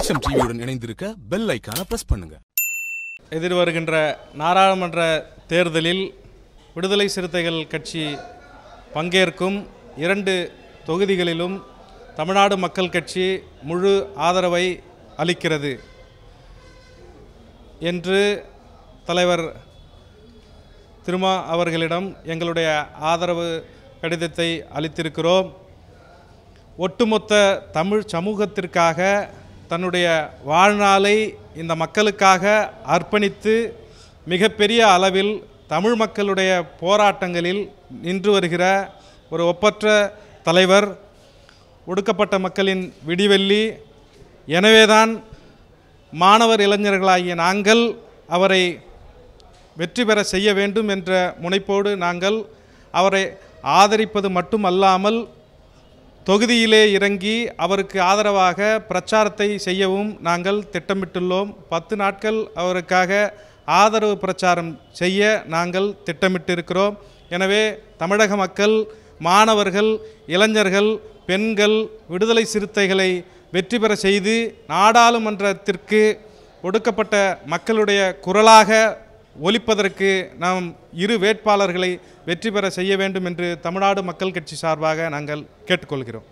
வெளிச்சம் டிவியுடன் இணைந்திருக்க பெல் ஐக்கான பிரஸ் பண்ணுங்க. எதிர்வருகின்ற நாடாளுமன்ற தேர்தலில் விடுதலை சிறுத்தைகள் கட்சி பங்கேற்கும் இரண்டு தொகுதிகளிலும் தமிழ்நாடு மக்கள் கட்சி முழு ஆதரவை அளிக்கிறது என்று தலைவர் திருமா அவர்களிடம் எங்களுடைய ஆதரவு கடிதத்தை அளித்திருக்கிறோம். ஒட்டுமொத்த தமிழ் சமூகத்திற்காக தன்னுடைய வாழ்நாளை இந்த மக்களுக்காக அர்ப்பணித்து மிகப்பெரிய அளவில் தமிழ் மக்களுடைய போராட்டங்களில் நின்று வருகிற ஒரு ஒப்பற்ற தலைவர் ஒடுக்கப்பட்ட மக்களின் விடிவெள்ளி. எனவேதான் மாணவர் இளைஞர்களாகிய நாங்கள் அவரை வெற்றி பெற செய்ய வேண்டும் என்ற முனைப்போடு நாங்கள் அவரை ஆதரிப்பது மட்டுமல்லாமல் தொகுதியிலே இறங்கி அவருக்கு ஆதரவாக பிரச்சாரத்தை செய்யவும் நாங்கள் திட்டமிட்டுள்ளோம். பத்து நாட்கள் அவருக்காக ஆதரவு பிரச்சாரம் செய்ய நாங்கள் திட்டமிட்டிருக்கிறோம். எனவே தமிழக மக்கள் மாணவர்கள் இளைஞர்கள் பெண்கள் விடுதலை சிறுத்தைகளை வெற்றி பெற செய்து நாடாளுமன்றத்திற்கு ஒடுக்கப்பட்ட மக்களுடைய குரலாக ஒழிப்பதற்கு நாம் இரு வேட்பாளர்களை வெற்றி பெற செய்ய வேண்டும் என்று தமிழ்நாடு மக்கள் கட்சி சார்பாக நாங்கள் கேட்டுக்கொள்கிறோம்.